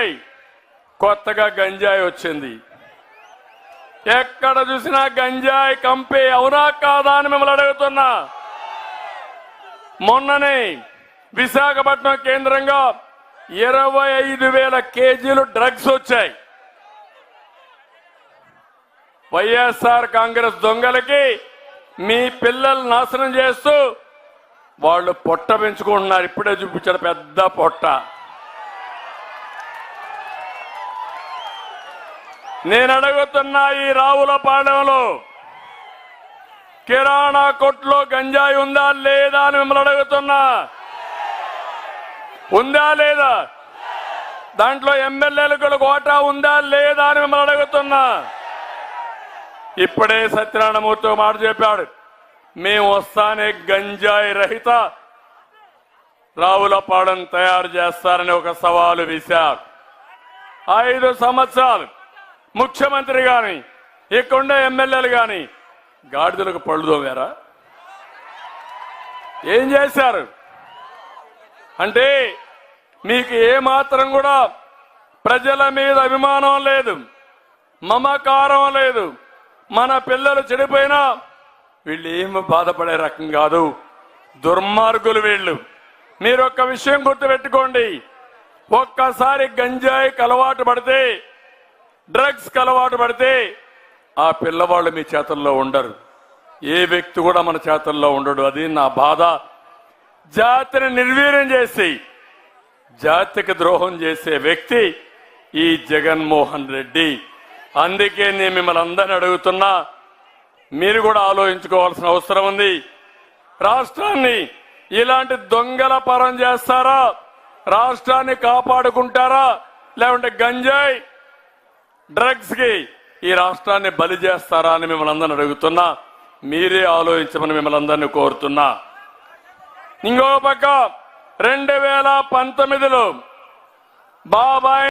ఉన్నాయి కొత్తగా గంజాయి వచ్చింది. ఎక్కడ చూసినా గంజాయి కంపే అవునా కాదా అని మిమ్మల్ని అడుగుతున్నా. మొన్ననే విశాఖపట్నం కేంద్రంగా ఇరవై ఐదు వేల కేజీలు డ్రగ్స్ వచ్చాయి. వైఎస్ఆర్ కాంగ్రెస్ దొంగలకి మీ పిల్లలు నాశనం చేస్తూ వాళ్ళు పొట్ట పెంచుకుంటున్నారు. ఇప్పుడే చూపించారు పెద్ద పొట్ట. నేను అడుగుతున్నా ఈ రావులపాడెంలో కిరాణా కొట్లో గంజాయి ఉందా లేదా అని మిమ్మల్ని అడుగుతున్నా. ఉందా లేదా? దాంట్లో ఎమ్మెల్యేలకు కోటా ఉందా లేదా అని మిమ్మల్ని అడుగుతున్నా. ఇప్పుడే సత్యనారాయణమూర్తి మాట చెప్పాడు. మేము వస్తానే గంజాయి రహిత రావులపాడెం తయారు చేస్తారని ఒక సవాలు విశారు ఐదు సంవత్సరాలు ముఖ్యమంత్రి కానీ ఇక్కడుండే ఎమ్మెల్యేలు కానీ గాడిదలకు పళ్ళు తోమారా? ఏం చేశారు? అంటే మీకు ఏ మాత్రం కూడా ప్రజల మీద అభిమానం లేదు మమకారం లేదు. మన పిల్లలు చెడిపోయినా వీళ్ళు ఏమి బాధపడే రకం కాదు. దుర్మార్గులు వీళ్ళు. మీరు ఒక్క విషయం గుర్తుపెట్టుకోండి. ఒక్కసారి గంజాయికి అలవాటు పడితే డ్రగ్స్ అలవాటు పడితే ఆ పిల్లవాళ్ళు మీ చేతుల్లో ఉండరు. ఏ వ్యక్తి కూడా మన చేతుల్లో ఉండడు. అది నా బాధ. జాతిని నిర్వీర్యం చేసి జాతికి ద్రోహం చేసే వ్యక్తి ఈ జగన్మోహన్ రెడ్డి. అందుకే నేను మిమ్మల్ని అందరిని అడుగుతున్నా మీరు కూడా ఆలోచించుకోవాల్సిన అవసరం ఉంది. రాష్ట్రాన్ని ఇలాంటి దొంగల పరం చేస్తారా? రాష్ట్రాన్ని కాపాడుకుంటారా? లేకుంటే గంజాయి డ్రగ్స్కి ఈ రాష్ట్రాన్ని బలి చేస్తారా అని మిమ్మల్ని అందరిని అడుగుతున్నా. మీరే ఆలోచించమని మిమ్మల్ని అందరినీ కోరుతున్నా. ఇంకో పక్క రెండు వేల పంతొమ్మిదిలో బాబాయ్